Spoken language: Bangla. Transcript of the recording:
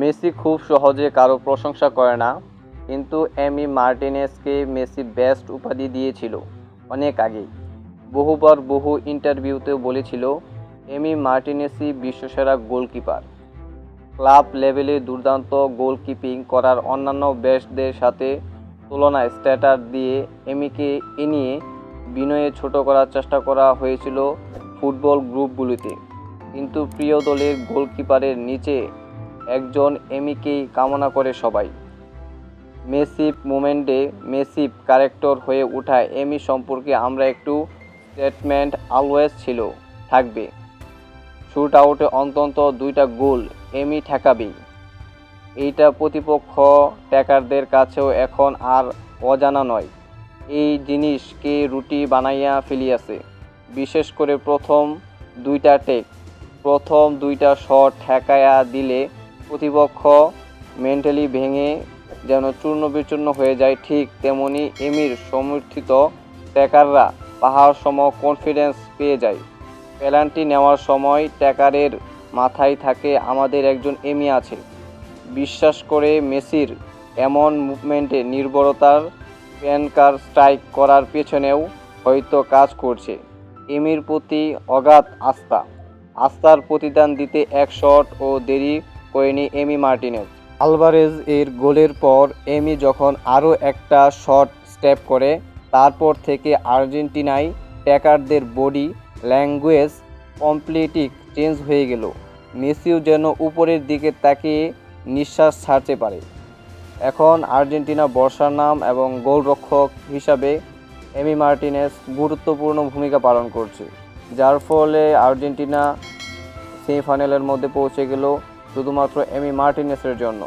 মেসি খুব সহজে কারও প্রশংসা করে না, কিন্তু এমি মার্টিনেসকে মেসি বেস্ট উপাধি দিয়েছিল অনেক আগেই। বহুবার বহু ইন্টারভিউতেও বলেছিল, এমি মার্টিনেসি বিশ্বসেরা গোলকিপার। ক্লাব লেভেলে দুর্দান্ত গোলকিপিং করার অন্যান্য বেস্টদের সাথে তুলনায় স্ট্যাটার দিয়ে এমিকে এ নিয়ে বিনয়ে ছোট করার চেষ্টা করা হয়েছিল ফুটবল গ্রুপগুলিতে। কিন্তু প্রিয় দলের গোলকিপারের নিচে একজন এমিকেই কামনা করে সবাই। মেসিভ মুমেন্টে মেসিভ ক্যারেক্টর হয়ে ওঠায় এমি সম্পর্কে আমরা একটু স্টেটমেন্ট অলওয়েজ ছিল, থাকবে। শুট আউটে অন্তত দুইটা গোল এমি ঠেকাবেই। এইটা প্রতিপক্ষ ট্যাকারদের কাছেও এখন আর অজানা নয়। এই জিনিসকে রুটি বানাইয়া ফেলিয়াছে। বিশেষ করে প্রথম দুইটা টেক, প্রথম দুইটা শট ঠেকায়া দিলে প্রতিপক্ষ মেন্টালি ভেঙে যেন চূর্ণ বিচূর্ণ হয়ে যায় ঠিক তেমনি এমির সমর্থিত ট্যাকাররা পাহাড় সম কনফিডেন্স পেয়ে যায়। পেনাল্টি নেওয়ার সময় ট্যাকারের মাথায় থাকে, আমাদের একজন এমি আছে। বিশ্বাস করে মেসির এমন মুভমেন্টে নির্ভরতার প্যানকার স্ট্রাইক করার পেছনেও হয়তো কাজ করছে। এমির প্রতি অগাধ আস্থা। আস্থার প্রতিদান দিতে এক শট ও দেরি করেনি এমি মার্টিনেজ। আলভারেজ এর গোলের পর এমি যখন আরও একটা শট স্টেপ করে, তারপর থেকে আর্জেন্টিনায় ট্যাকারদের বডি ল্যাঙ্গুয়েজ কমপ্লিটই চেঞ্জ হয়ে গেল। মেসিও যেন উপরের দিকে তাকিয়ে নিঃশ্বাস ছাড়তে পারে। এখন আর্জেন্টিনা বর্ষার নাম এবং গোলরক্ষক হিসাবে এমি মার্টিনেস গুরুত্বপূর্ণ ভূমিকা পালন করছে, যার ফলে আর্জেন্টিনা সেমিফাইনালের মধ্যে পৌঁছে গেল। শুধুমাত্র এমি মার্টিনেসের জন্য।